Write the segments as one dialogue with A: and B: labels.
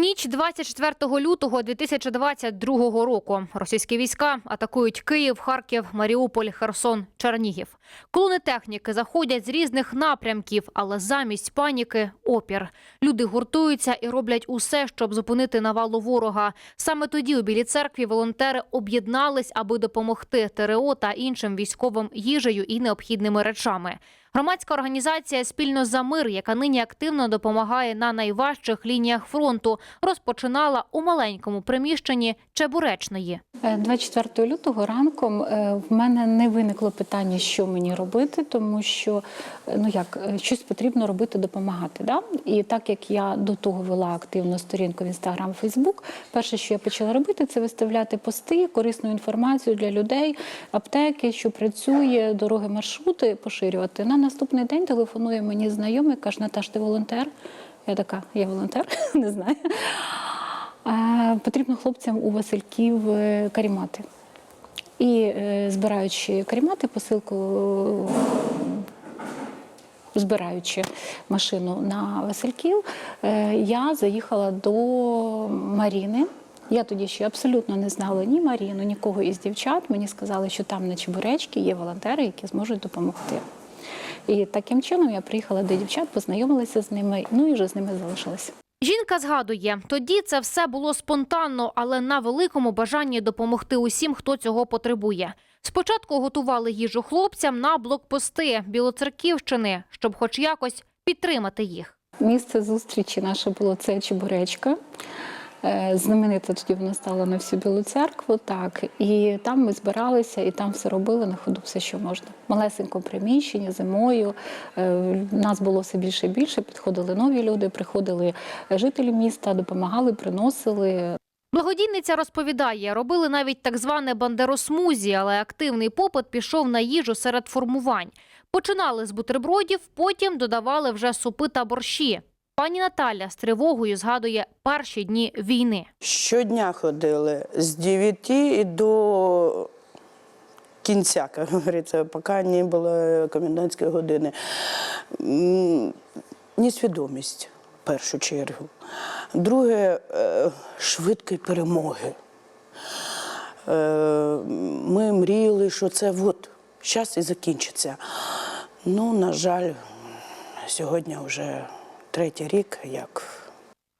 A: Ніч 24 лютого 2022 року. Російські війська атакують Київ, Харків, Маріуполь, Херсон, Чернігів. Колони техніки заходять з різних напрямків, але замість паніки опір. Люди гуртуються і роблять усе, щоб зупинити навалу ворога. Саме тоді у Білій церкві волонтери об'єднались, аби допомогти ТРО та іншим військовим їжею і необхідними речами. Громадська організація Спільно за мир, яка нині активно допомагає на найважчих лініях фронту, розпочинала у маленькому приміщенні Чебуречної.
B: Е, 24 лютого ранком е, в мене не виникло питання, що мені робити, тому що е, ну як е, щось потрібно робити, допомагати. Да? І так як я до того вела активну сторінку в Інстаграм, Фейсбук, перше, що я почала робити, це виставляти пости, корисну інформацію для людей, аптеки, що працює, дороги, маршрути поширювати. На наступний день телефонує мені знайомий, каже, Наташ, ти волонтер. Я така, я волонтер, не знаю. Потрібно хлопцям у Васильків е, карімати. І е, збираючи карімати, посилку, збираючи машину на Васильків, е, я заїхала до Маріни. Я тоді ще абсолютно не знала ні Маріну, нікого із дівчат. Мені сказали, що там на Чебуречки є волонтери, які зможуть допомогти. І таким чином я приїхала до дівчат, познайомилася з ними, ну і вже з ними залишилася.
A: Жінка згадує, тоді це все було спонтанно, але на великому бажанні допомогти усім, хто цього потребує. Спочатку готували їжу хлопцям на блокпости Білоцерківщини, щоб хоч якось підтримати їх.
B: Місце зустрічі наше було це Чебуречка. Е, Знаменита тоді вона стала на всю білу церкву, так. І там ми збиралися, і там все робили на ходу, все, що можна. В малесенькому приміщенні зимою. Е, Нас було все більше і більше. Підходили нові люди, приходили жителі міста, допомагали, приносили.
A: Благодійниця розповідає, робили навіть так зване бандеросмузі, але активний попит пішов на їжу серед формувань. Починали з бутербродів, потім додавали вже супи та борщі. Пані Наталя з тривогою згадує перші дні війни.
C: Щодня ходили з 9 і до кінця, як говориться, поки не було комендантської години. Несвідомість в першу чергу. Друге е, швидкої перемоги. Е, Ми мріяли, що це от, зараз і закінчиться. Ну, на жаль, сьогодні вже третій рік, як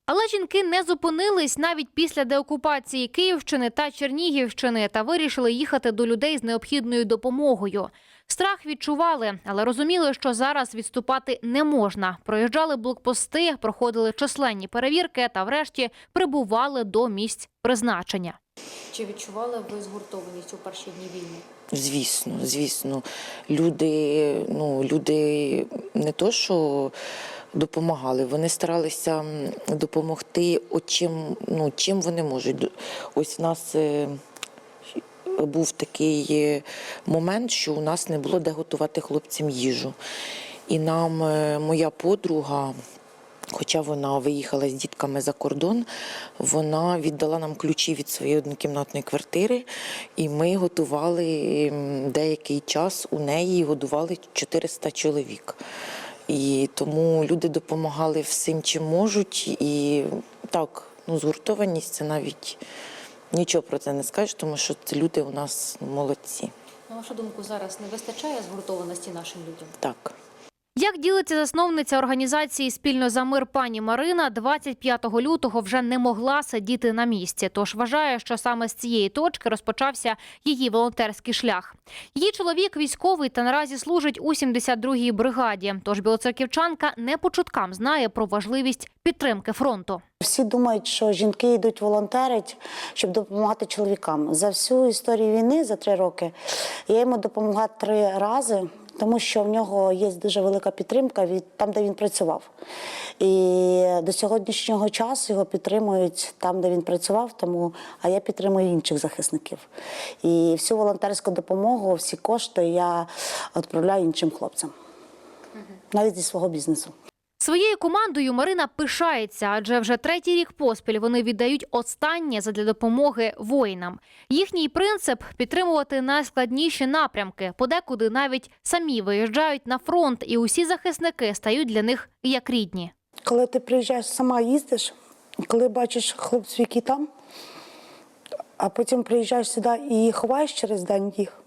A: Але жінки не зупинились навіть після деокупації Київщини та Чернігівщини та вирішили їхати до людей з необхідною допомогою. Страх відчували, але розуміли, що зараз відступати не можна. Проїжджали блокпости, проходили численні перевірки та, врешті, прибували до місць призначення.
D: Чи відчували ви згуртованість у перші дні війни?
E: Звісно, звісно. Люди, ну, люди не то, що допомагали, вони старалися допомогти, чим, ну, чим вони можуть. Ось в нас е, був такий е, момент, що у нас не було де готувати хлопцям їжу. І нам е, моя подруга. Хоча вона виїхала з дітками за кордон, вона віддала нам ключі від своєї однокімнатної квартири, і ми готували деякий час у неї годували 400 чоловік. І тому люди допомагали всім, чим можуть. І так, ну, згуртованість це навіть нічого про це не скажеш, тому що це люди у нас молодці.
D: На вашу думку, зараз не вистачає згуртованості нашим людям?
E: Так.
A: Як ділиться засновниця організації Спільно за мир пані Марина, 25 лютого вже не могла сидіти на місці. Тож вважає, що саме з цієї точки розпочався її волонтерський шлях. Її чоловік військовий та наразі служить у 72-й бригаді. Тож білоцерківчанка не по чуткам знає про важливість підтримки фронту.
F: Всі думають, що жінки йдуть волонтерить, щоб допомагати чоловікам. За всю історію війни, за три роки, я йому допомогла три рази, тому що в нього є дуже велика підтримка від там, де він працював. І до сьогоднішнього часу його підтримують там, де він працював, тому а я підтримую інших захисників. І всю волонтерську допомогу, всі кошти я відправляю іншим хлопцям, навіть зі свого бізнесу.
A: Своєю командою Марина пишається, адже вже третій рік поспіль вони віддають останнє задля допомоги воїнам. Їхній принцип підтримувати найскладніші напрямки. Подекуди навіть самі виїжджають на фронт, і усі захисники стають для них як рідні.
F: Коли ти приїжджаєш сама їздиш, коли бачиш хлопців, які там, а потім приїжджаєш сюди і ховаєш через день їх,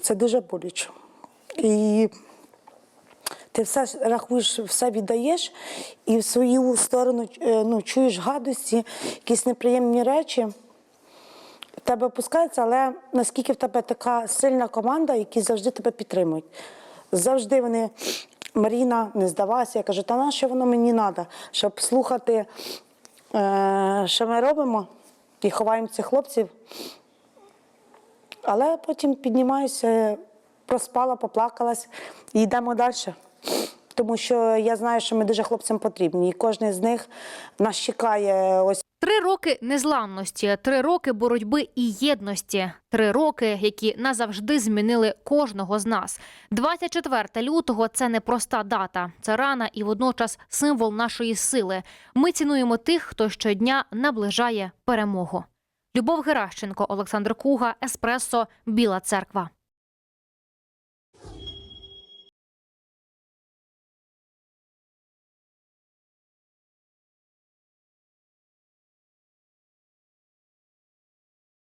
F: це дуже боляче. І ти все рахуєш, все віддаєш, і в свою сторону е, ну, чуєш гадості, якісь неприємні речі. В тебе опускається, але наскільки в тебе така сильна команда, які завжди тебе підтримують. Завжди вони, Маріна, не здавайся. Я кажу, та на що воно мені треба? Щоб слухати, е, що ми робимо, і ховаємо цих хлопців. Але потім піднімаюся, проспала, поплакалась і йдемо далі. Тому що я знаю, що ми дуже хлопцям потрібні. І кожен з них нас чекає ось
A: Три роки незламності, три роки боротьби і єдності, три роки, які назавжди змінили кожного з нас. 24 лютого це не проста дата, це рана і водночас символ нашої сили. Ми цінуємо тих, хто щодня наближає перемогу. Любов Геращенко, Олександр Куга, Еспресо, Біла Церква.